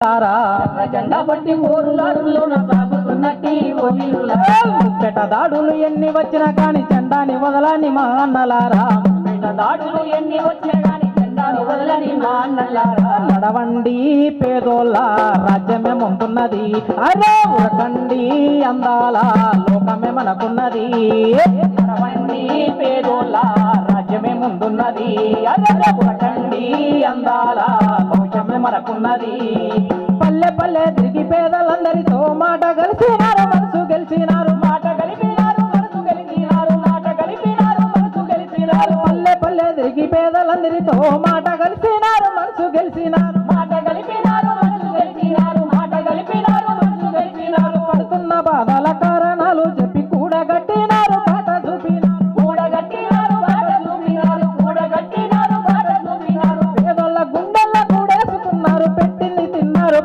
తారా జెండా పట్టి ముచ్చట దాడులు ఎన్ని వచ్చినా కాని జెండాని వదలని మా అన్నలారా. దాడులు ఎన్ని వచ్చినా గాని జెండాను వదలని మా అన్నలారా. నడవండి పేదోళ్ళ రాజ్యమే ముందున్నది. అరే ఉరకండి అందాల లోకమే మనకున్నది. నడవండి పేదోళ్ళ రాజ్యమే ముందున్నది. అరే పురకండి అందాల మనకున్నది పల్లె పల్లె తిరిగి పేదలందరితో మాట కలిసినారు మనసు గెలిచినారు మాట కలిపినారు మనసు గెలిచినారు మాట కలిపినారు మనసు కలిపినారు పల్లె పల్లె తిరిగి పేదలందరితో మాట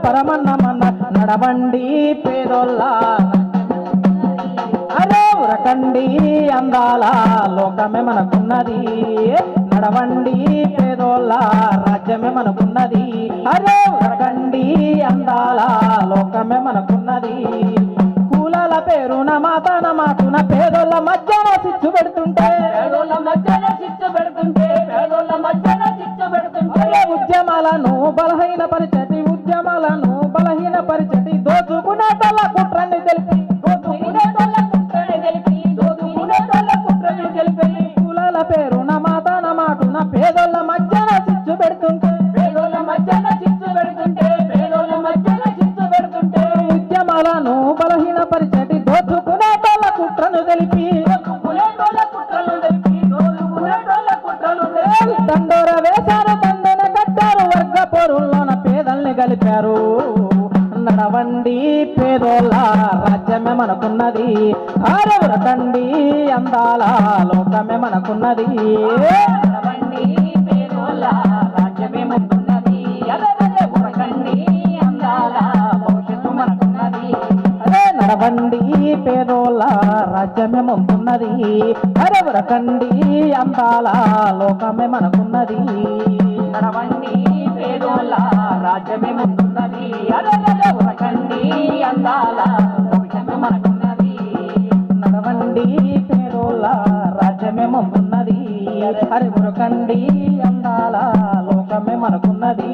పరమన్నమన్న నడవండి పేదోళ్ళ. అరే ఉరకండి అందాల లోకమే మనకున్నది. నడవండి పేదోళ్ళ రాజ్యమే మనకున్నది. అరే ఉరకండి అందాల లోకమే మనకున్నది. కూలాల పేరున మాతన మాటున పేదోళ్ళ మధ్యన పెడుతుంటే. పేదోళ్ళ మధ్యన చిచ్చు పెడుతుంటే పేదోళ్ళ మధ్యన చిచ్చు పెడుతుంటే. ఉద్యమాలను బలహీన పరిచటి తెలిపి తెలిపి తెలిపి కులాల పేరున మాతన మాటున పేదోళ్ళ మధ్యన సిచ్చు పెడుతుంటే పేదోళ్ళ మధ్యన చిచ్చు పెడుతుంటే పేదోళ్ళ మధ్యన చిచ్చు పెడుతుంటే. ఉద్యమాలను బలహీన పరిచటి దోచుకునేటల్ల కుట్రను తెలిపి తెలిపి తెలిపి దండోర వేశారు దండన కట్టారు వర్గ పోరుల్లోన పేదల్ని కలిపారు నడవండి రాజ్యమే మనకున్నది. ఆరవరకండి అందాల లోకమే మనకున్నది. నడవండి పేదోళ్ళ రాజ్యమే ముందున్నది అరవరకండి అందాల లోకమే మనకున్నది. నడవండి పేదోళ్ళ రాజ్యమే ముందున్నది అలరలే హరి హరి మురకండి అందాల లోకమే మనకున్నది.